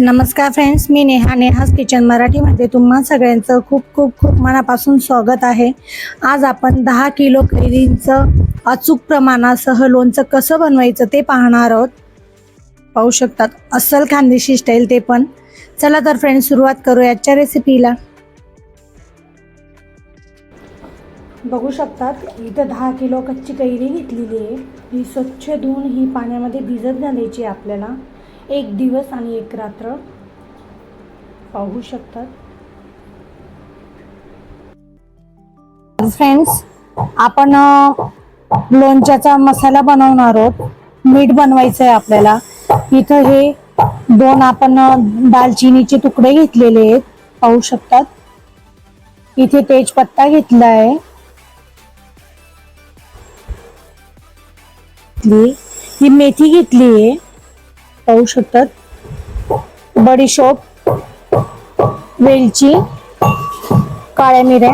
नमस्कार फ्रेंड्स मी नेहा. नेहाज किचन मराठीमध्ये तुम्हा सगळ्यांचं खूप खूप खूप मनापासून स्वागत आहे. आज आपण दहा किलो कैरींचं अचूक प्रमाणासह लोणचं कसं बनवायचं ते पाहणार आहोत. पाहू शकतात अस्सल खानदेशी स्टाईल ते पण. चला तर फ्रेंड्स सुरुवात करू आजच्या रेसिपीला बघू शकतात इथं दहा किलो कच्ची कैरी घेतलेली आहे. ही स्वच्छ धुवून ही पाण्यामध्ये भिजत घालायची आहे आपल्याला. एक दिवस आणि एक रात्र पाहू शकतात. फ्रेंड्स आपण लोणच्याचा मसाला बनवणार आहोत. मीठ बनवायचं आहे आपल्याला. इथं हे दोन आपण दालचिनीचे तुकडे घेतलेले आहेत. पाहू शकतात. इथे तेजपत्ता घेतला. आहे ही मेथी घेतली आहे पाहू शकतात. बडीशोप वेलची काळ्या मिऱ्या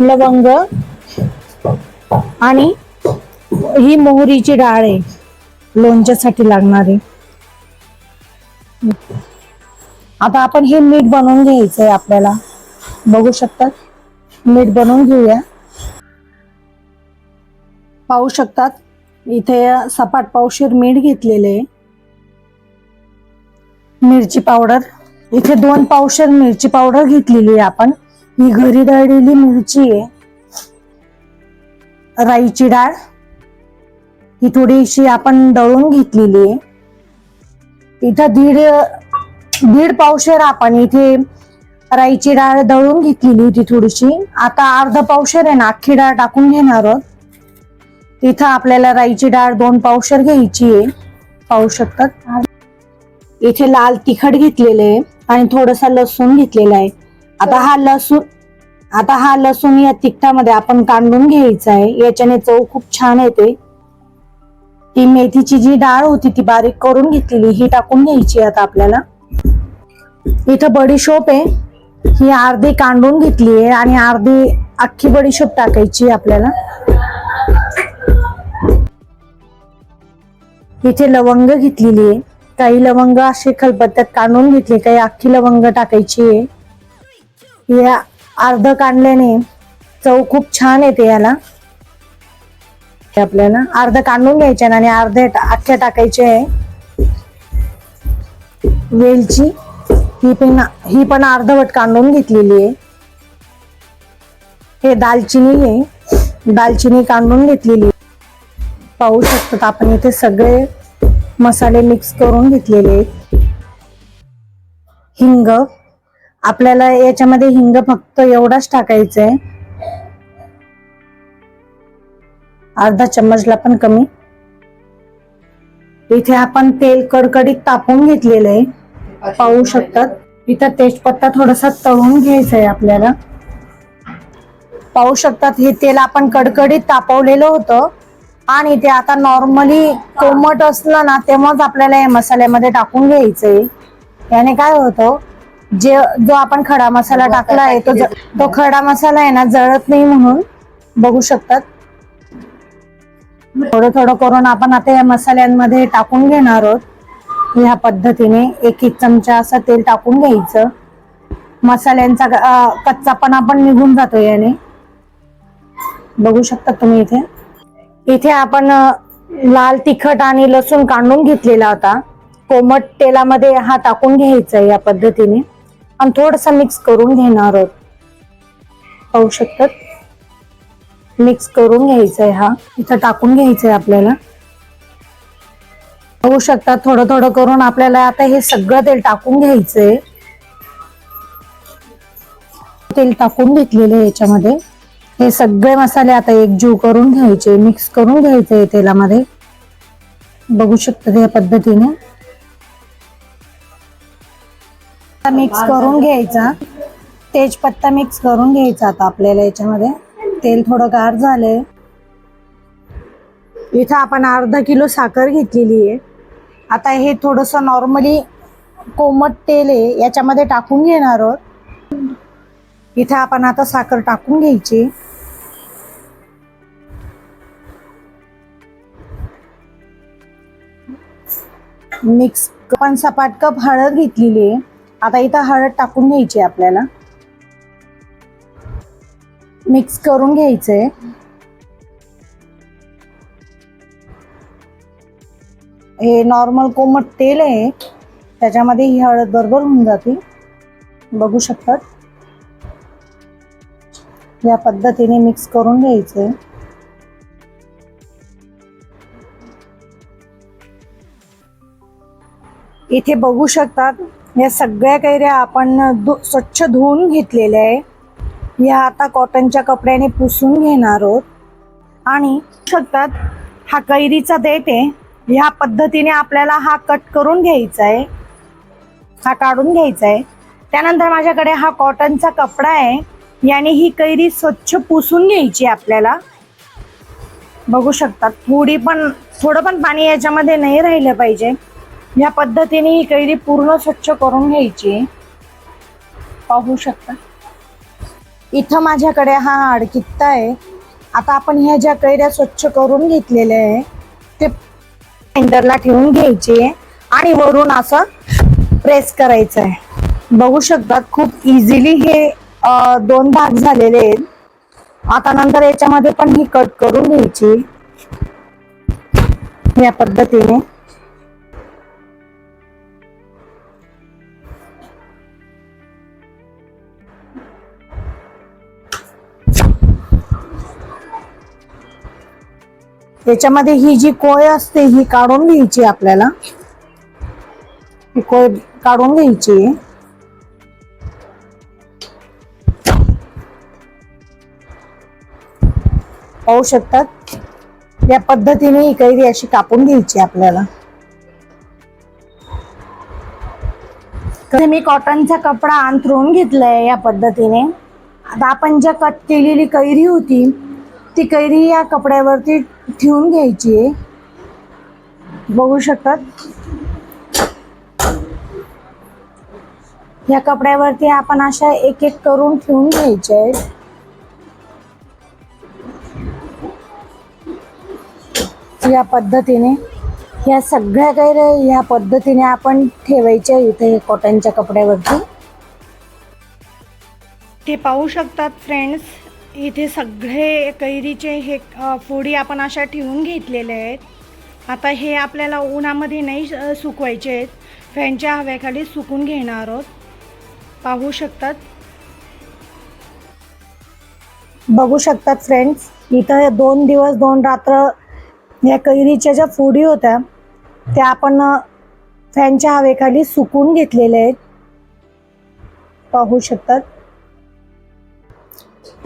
लवंग आणि ही मोहरीची डाळ आहे लोणच्यासाठी लागणारी. आता आपण हे मीठ बनवून घ्यायचंय आपल्याला. बघू शकतात? मीठ बनवून घेऊया. पाहू शकतात? इथे सपाट पावशीर मीठ घेतलेले आहे. मिरची पावडर. इथे दोन पावशेर मिरची पावडर घेतलेली आहे आपण. ही घरी दळलेली मिरची आहे. राईची डाळ. ही थोडीशी आपण दळून घेतलेली आहे. इथं दीड दीड पावशेर आपण इथे राईची डाळ दळून घेतलेली होती थोडीशी. आता अर्धा पावशेर आहे ना अख्खी डाळ टाकून घेणार आहोत. तिथं आपल्याला राईची डाळ दोन पावशर घ्यायची आहे. पाहू शकतात? इथे लाल तिखट घेतलेले आहे आणि थोडासा लसूण घेतलेला आहे. आता हा लसूण आता हा लसूण या तिखटामध्ये आपण कांडून घ्यायचा आहे. याच्याने चव खूप छान येते. ती मेथीची जी डाळ होती ती बारीक करून घेतलेली ही टाकून घ्यायची आता आपल्याला. इथं बडीशोप आहे. ही अर्धी कांडून घेतली आहे आणि अर्धी अख्खी बडीशोप टाकायची आहे आपल्याला. इथे लवंग घेतलेली आहे. काही लवंग असे खलबत्त्यात काढून घेतले काही अख्खी लवंग टाकायची आहे. या अर्ध काढल्याने चव खूप छान येते याला. आपल्याला अर्ध काढून घ्यायचे आणि अर्धे अख्ख्या टाकायचे आहे. वेलची ही पण ही पण अर्धवट काढून घेतलेली आहे. हे दालचिनी आहे. दालचिनी काढून घेतलेली पाहू शकतात. आपण इथे सगळे मसाले मिक्स करून घेतलेले हिंग. आपल्याला याच्यामध्ये हिंग फक्त एवढाच टाकायचं आहे अर्धा चम्मचला पण कमी. इथे आपण तेल कडकडीत तापून घेतलेलं आहे पाहू शकतात. इथं तेजपत्ता थोडासा तळून घ्यायचा आहे आपल्याला. पाहू शकतात हे तेल आपण कडकडीत तापवलेलं होतं. आणि ते आता नॉर्मली कोमट असलं ना तेव्हाच आपल्याला या मसाल्यामध्ये टाकून घ्यायचंय याने काय होतं जे जो आपण खडा मसाला टाकला आहे तो तो खडा मसाला आहे ना जळत नाही म्हणून बघू शकतात. थोडं थोडं करून आपण आता या मसाल्यांमध्ये टाकून घेणार आहोत. ह्या पद्धतीने एक एक चमचा असं तेल टाकून घ्यायचं. मसाल्यांचा अं, कच्चापणा पण निघून जातो याने. बघू शकता तुम्ही इथे. इथे आपण लाल तिखट आणि लसूण काढून घेतलेला होता. कोमट तेलामध्ये हा टाकून घ्यायचा आहे या पद्धतीने. आणि थोडस मिक्स करून घेणार आहोत. पाहू शकतात? मिक्स करून घ्यायचा आहे हा. इथं टाकून घ्यायचा आहे आपल्याला. पाहू शकतात थोडं थोडं करून आपल्याला आता हे सगळं तेल टाकून घ्यायचंय तेल टाकून घेतलेलं आहे याच्यामध्ये. हे सगळे मसाले आता एकजीव करून घ्यायचे मिक्स करून घ्यायचे तेलामध्ये. बघू शकता या पद्धतीने. मिक्स करून घ्यायचा. तेजपत्ता मिक्स करून घ्यायचा आता आपल्याला याच्यामध्ये. तेल थोडं गार झालंय. इथं आपण अर्धा किलो साखर घेतलेली आहे. आता हे थोडस नॉर्मली कोमट तेल आहे याच्यामध्ये टाकून घेणार आहोत. इथे आपण आता साखर टाकून घ्यायची. मिक्स पण सपाट कप हळद घेतलेली आहे. आता इथं हळद टाकून घ्यायची आहे आपल्याला. मिक्स करून घ्यायचंय. हे नॉर्मल कोमट तेल आहे. त्याच्यामध्ये ही हळद बरोबर होऊन जाते. बघू शकतात. या पद्धतीने मिक्स करून घ्यायचंय. इथे बघू शकतात. या सगळ्या कैऱ्या आपण धु स्वच्छ धुवून घेतलेल्या आहे. या आता कॉटनच्या कपड्याने पुसून घेणार आहोत. आणि शकतात हा कैरीचा देठ आहे. ह्या पद्धतीने आपल्याला हा कट करून घ्यायचा आहे. हा काढून घ्यायचा आहे. त्यानंतर माझ्याकडे हा कॉटनचा कपडा आहे. याने ही कैरी स्वच्छ पुसून घ्यायची आहे आपल्याला. बघू शकतात थोडी पण थोडं पण पाणी याच्यामध्ये नाही राहिलं पाहिजे. या पद्धतीने ही कैरी पूर्ण स्वच्छ करून घ्यायची. पाहू शकता. इथं माझ्याकडे हा अडकित्ता आहे. आता आपण ह्या ज्या कैऱ्या स्वच्छ करून घेतलेल्या आहे ते ग्राइंडरला ठेवून घ्यायचे आणि वरून असं प्रेस करायचं आहे. बघू शकतात खूप इझिली हे दोन भाग झालेले आहेत. आता नंतर याच्यामध्ये पण ही कट करून घ्यायची. या पद्धतीने. त्याच्यामध्ये ही जी कोय असते ही काढून घ्यायची आपल्याला. ही कोय काढून घ्यायची. पाहू शकतात? या पद्धतीने ही कैरी अशी कापून घ्यायची आपल्याला. तर मी कॉटनचा कपडा अंथरून घेतलाय या पद्धतीने. आता आपण ज्या कट केलेली कैरी होती ती कैरी या कपड्यावरती ठेवून घ्यायची आहे. बघू शकतात? या कपड्यावरती आपण अशा एक एक करून ठेवून घ्यायचे आहेत. या पद्धतीने. या सगळ्या कैऱ्या या पद्धतीने आपण ठेवायच्या इथे कॉटनच्या कपड्यावरती. ते पाहू शकतात फ्रेंड्स इथे सगळे कैरीचे हे फोडी आपण अशा ठेवून घेतलेले आहेत. आता हे आपल्याला उन्हामध्ये नाही सुकवायचे आहेत. फॅनच्या हव्याखाली सुकून घेणार आहोत. पाहू शकतात. बघू शकतात फ्रेंड्स इथं दोन दिवस दोन रात्र या कैरीच्या ज्या फोडी होत्या त्या आपण फॅनच्या हवेखाली सुकून घेतलेल्या आहेत. पाहू शकतात.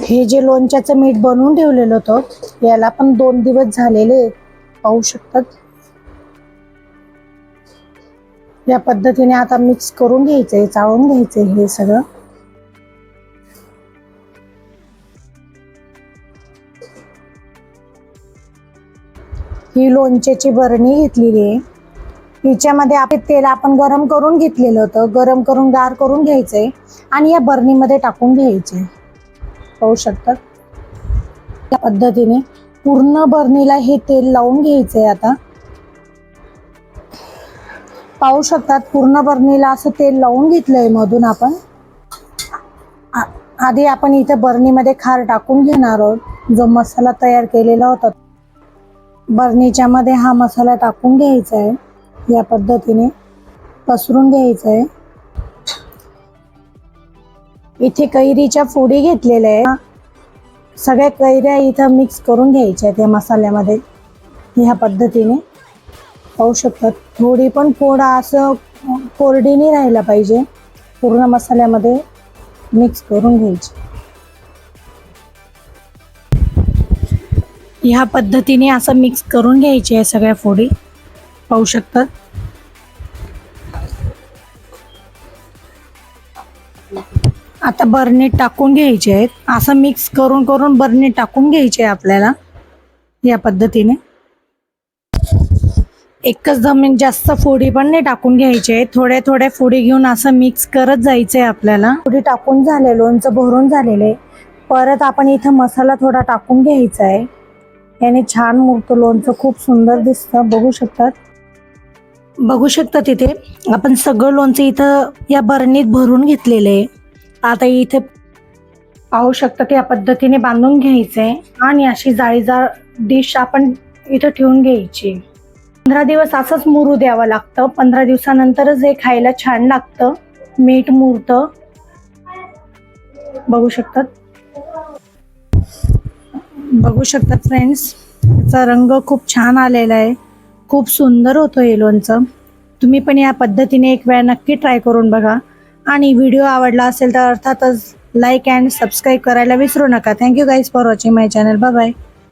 हे जे लोणच्याचं मीठ बनवून ठेवलेलं होतं याला पण दोन दिवस झालेले आहेत. पाहू शकतात. या पद्धतीने आता मिक्स करून घ्यायचंय चाळून घ्यायचंय हे सगळं. ही लोणच्याची बरणी घेतलेली आहे. हिच्यामध्ये आपले तेल आपण गरम करून घेतलेलं होतं. गरम करून गार करून घ्यायचंय आणि या बरणीमध्ये टाकून घ्यायचे पाहू शकतात त्या पद्धतीने पूर्ण बरणीला हे तेल लावून घ्यायचंय आता. पाहू शकतात पूर्ण बरणीला असं तेल लावून घेतलंय मधून आपण. आधी आपण इथे बरणीमध्ये खार टाकून घेणार आहोत. जो मसाला तयार केलेला होता. बरणीच्यामध्ये हा मसाला टाकून घ्यायचा आहे या पद्धतीने पसरून घ्यायचा आहे इथे कैरीच्या फोडी घेतलेल्या आहे सगळ्या कैऱ्या इथं मिक्स करून घ्यायच्या आहेत या मसाल्यामध्ये. ह्या पद्धतीने पाहू शकतात. थोडी पण फोडा असं कोरडीने राहायला पाहिजे. पूर्ण मसाल्यामध्ये मिक्स करून घ्यायची. ह्या पद्धतीने असं मिक्स करून घ्यायचे आहे सगळ्या फोडी. पाहू शकतात? आता बरणीत टाकून घ्यायचे आहेत. असं मिक्स करून करून बरणीत टाकून घ्यायचे आहे आपल्याला. या पद्धतीने. एकच जमीन जास्त फोडी पण नाही टाकून घ्यायचे थोड्या थोड्या फोडी घेऊन असं मिक्स करत जायचंय आपल्याला. फोडी टाकून झाले लोणचं भरून झालेले. परत आपण इथं मसाला थोडा टाकून घ्यायचा आहे. याने छान मूर्त लोणचं खूप सुंदर दिसतं. बघू शकतात. बघू शकता तिथे. आपण सगळं लोणचं इथं या बरणीत भरून घेतलेलं आहे. आता इथे पाहू शकता त्या पद्धतीने बांधून घ्यायचंय आणि अशी जाळीदार डिश आपण इथं ठेवून घ्यायची. पंधरा दिवस असंच मुरू द्यावं लागतं. पंधरा दिवसानंतरच हे खायला छान लागतं. मीठ मुरतं. बघू शकतात. बघू शकता फ्रेंड्स त्याचा रंग खूप छान आलेला आहे. खूप सुंदर होतो हे लोणचं. तुम्ही पण या पद्धतीने एक वेळा नक्की ट्राय करून बघा. आणि व्हिडिओ आवडला असेल तर अर्थातच लाईक अँड सबस्क्राईब करायला विसरू नका. Thank you guys for watching my channel bye